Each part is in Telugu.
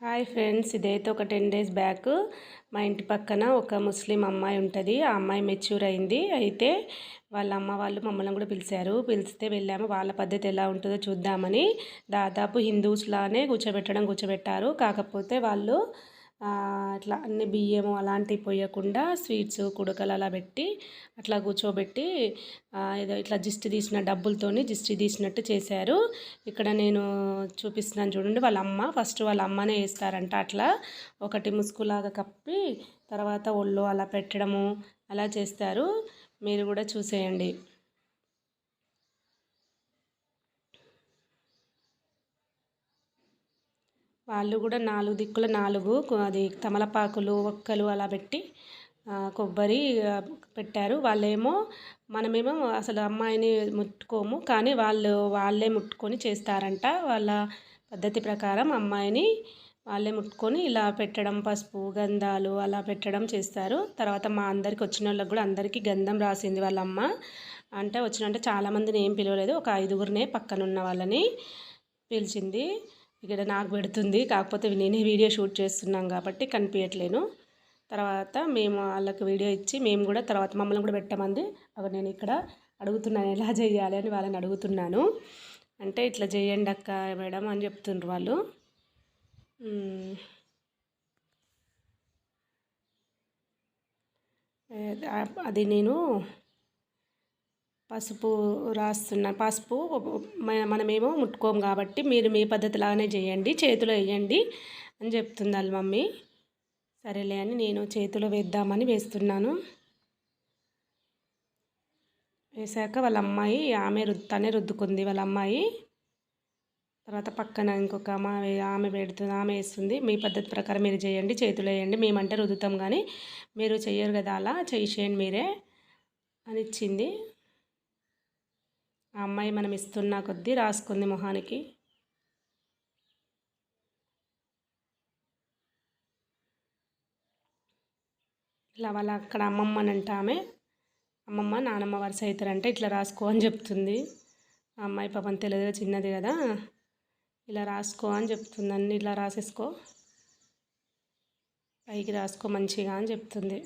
హాయ్ ఫ్రెండ్స్ ఇదైతే ఒక టెన్ డేస్ బ్యాక్ మా ఇంటి పక్కన ఒక ముస్లిం అమ్మాయి ఉంటుంది. ఆ అమ్మాయి మెచ్యూర్ అయింది. అయితే వాళ్ళ అమ్మ వాళ్ళు మమ్మల్ని కూడా పిలిచారు. పిలిస్తే వెళ్ళాము. వాళ్ళ పద్ధతి ఎలా ఉంటుందో చూద్దామని. దాదాపు హిందూస్లానే కూర్చోబెట్టడం కూర్చోబెట్టారు. కాకపోతే వాళ్ళు అట్లా అన్ని బియ్యము అలాంటివి పోయకుండా స్వీట్స్ కుడకలు అలా పెట్టి అట్లా కూర్చోబెట్టి ఏదో ఇట్లా జిస్టి తీసిన డబ్బులతోని జిస్టి తీసినట్టు చేశారు. ఇక్కడ నేను చూపిస్తున్నాను చూడండి వాళ్ళ అమ్మ ఫస్ట్ వాళ్ళ అమ్మనే వేస్తారంట అట్లా. ఒకటి ముసుగులాగా కప్పి తర్వాత ఒళ్ళు అలా పెట్టడము అలా చేస్తారు. మీరు కూడా చూసేయండి. వాళ్ళు కూడా నాలుగు దిక్కుల నాలుగు అది తమలపాకులు ఒక్కలు అలా పెట్టి కొబ్బరి పెట్టారు. వాళ్ళేమో మనమేమో అసలు అమ్మాయిని ముట్టుకోము కానీ వాళ్ళు వాళ్ళే ముట్టుకొని చేస్తారంట. వాళ్ళ పద్ధతి ప్రకారం అమ్మాయిని వాళ్ళే ముట్టుకొని ఇలా పెట్టడం పసుపు గంధాలు అలా పెట్టడం చేస్తారు. తర్వాత మా అందరికి వచ్చిన వాళ్ళకి కూడా అందరికీ గంధం రాసింది వాళ్ళ అమ్మ అంటే వచ్చినంటే చాలామందిని ఏం పిలవలేదు. ఒక ఐదుగురినే పక్కన ఉన్న వాళ్ళని పిలిచింది. ఇక్కడ నాకు పెడుతుంది. కాకపోతే నేనే వీడియో షూట్ చేస్తున్నాం కాబట్టి కనిపించట్లేను. తర్వాత మేము వాళ్ళకి వీడియో ఇచ్చి మేము కూడా తర్వాత మమ్మల్ని కూడా పెట్టమంది. అక్కడ నేను ఇక్కడ అడుగుతున్నాను ఎలా చేయాలి అని వాళ్ళని అడుగుతున్నాను. అంటే ఇట్లా చేయండి అక్క మేడం అని చెప్తుండ్రు వాళ్ళు. అది నేను పసుపు రాస్తున్న పసుపు మనమేమో ముట్టుకోము కాబట్టి మీరు మీ పద్ధతిలాగానే చేయండి చేతిలో వేయండి అని చెప్తుంది వాళ్ళ మమ్మీ. సరేలే అని నేను చేతిలో వేద్దామని వేస్తున్నాను. వేసాక వాళ్ళ అమ్మాయి ఆమె రుద్దుతానే రుద్దుకుంది వాళ్ళ అమ్మాయి తర్వాత పక్కన ఇంకొక అమ్మ ఆమె పెడుతుంది ఆమె వేస్తుంది. మీ పద్ధతి ప్రకారం మీరు చేయండి చేతులు వేయండి. మేమంటే రుద్దుతాం కానీ మీరు చెయ్యరు కదా అలా చేసేయండి మీరే అని ఇచ్చింది. ఆ అమ్మాయి మనం ఇస్తున్న కొద్దీ రాసుకుంది మొహానికి. ఇలా వాళ్ళ అక్కడ అమ్మమ్మనంట ఆమె అమ్మమ్మ నానమ్మ వరుస అవుతారంటే ఇట్లా రాసుకో అని చెప్తుంది. ఆ అమ్మాయి పాపం తెలియదు చిన్నది కదా. ఇలా రాసుకో అని చెప్తుంది అన్ని ఇలా రాసేసుకో పైకి రాసుకో మంచిగా అని చెప్తుంది.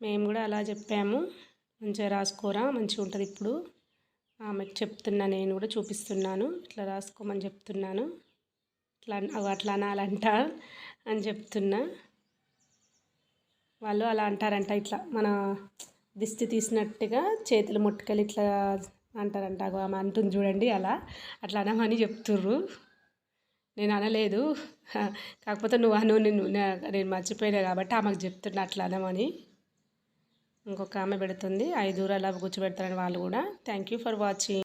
మేము కూడా అలా చెప్పాము మంచిగా రాసుకోరా మంచిగా ఉంటుంది ఇప్పుడు ఆమెకు చెప్తున్నా నేను కూడా చూపిస్తున్నాను. ఇట్లా రాసుకోమని చెప్తున్నాను. ఇట్లా అట్లా అనాలంట అని చెప్తున్నా. వాళ్ళు అలా అంటారంట ఇట్లా మన దిష్టి తీసినట్టుగా చేతులు ముట్టుకెళ్ళి ఇట్లా అంటారంట. ఆమె అంటుంది చూడండి అలా అట్లా అనమని చెప్తుర్రు. నేను అనలేదు. కాకపోతే నువ్వు అను నేను నేను మర్చిపోయినా కాబట్టి ఆమెకు చెప్తున్నా అట్లా అనమని. ఇంకొక ఆమె పెడుతుంది. ఐదుగురు అలా కూర్చోబెడతారని వాళ్ళు కూడా. Thank you for watching